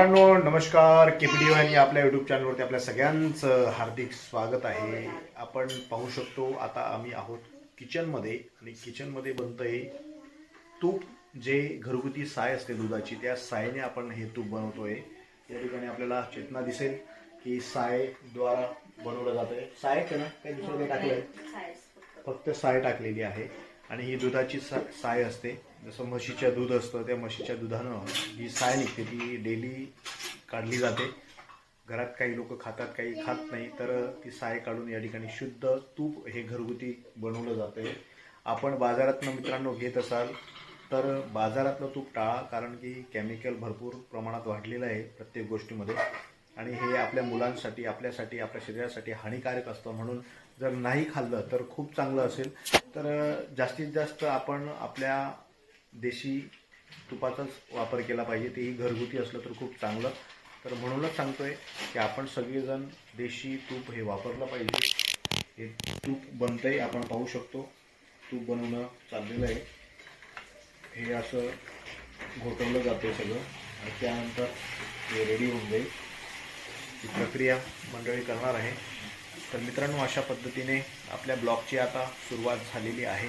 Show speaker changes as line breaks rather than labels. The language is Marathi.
मित्रांनो नमस्कार. केपीडी आणि आपल्या युट्यूब चॅनलवरती आपल्या सगळ्यांचं हार्दिक स्वागत आहे. आपण पाहू शकतो आता आम्ही आहोत किचनमध्ये आणि किचनमध्ये बनतं आहे तूप जे घरगुती साय असते दुधाची त्या सायने आपण हे तूप बनवतोय. या ठिकाणी आपल्याला चेतना दिसेल की सायद्वारा बनवलं जातं आहे साय ना? काही दुसरं काही टाकलं आहे फक्त साय टाकलेली आहे. आणि ही दुधाची सा साय असते. जसं म्हशीचं दूध असतं त्या म्हशीच्या दुधानं जी साय निघते ती डेली काढली जाते. घरात काही लोक खातात काही खात नाही तर ती साय काढून या ठिकाणी शुद्ध तूप हे घरगुती बनवलं जाते आपण बाजारातनं मित्रांनो घेत असाल तर बाजारातलं तूप टाळा कारण की केमिकल भरपूर प्रमाणात वाढलेलं आहे प्रत्येक गोष्टीमध्ये. आणि हे आपल्या मुलांसाठी आपल्यासाठी आपल्या शरीरासाठी हानिकारक असतं. म्हणून जर नाही खाल्लं तर खूप चांगलं असेल. तर जास्तीत जास्त आपण आपल्या देशी तुपाचाच वापर केला पाहिजे तेही घरगुती असलं तर खूप चांगलं. तर म्हणूनच सांगतोय की आपण सगळेजण देशी तूप हे वापरलं पाहिजे. हे तूप बनतंय आपण पाहू शकतो. तूप बनवणं चाललेलं आहे. हे असं घोटवलं जाते सगळं. आणि त्यानंतर हे रेडी होऊन जाईल. ही प्रक्रिया मंडळी करणार आहे. तर मित्रांनो अशा पद्धतीने आपल्या ब्लॉगची आता सुरुवात झालेली आहे.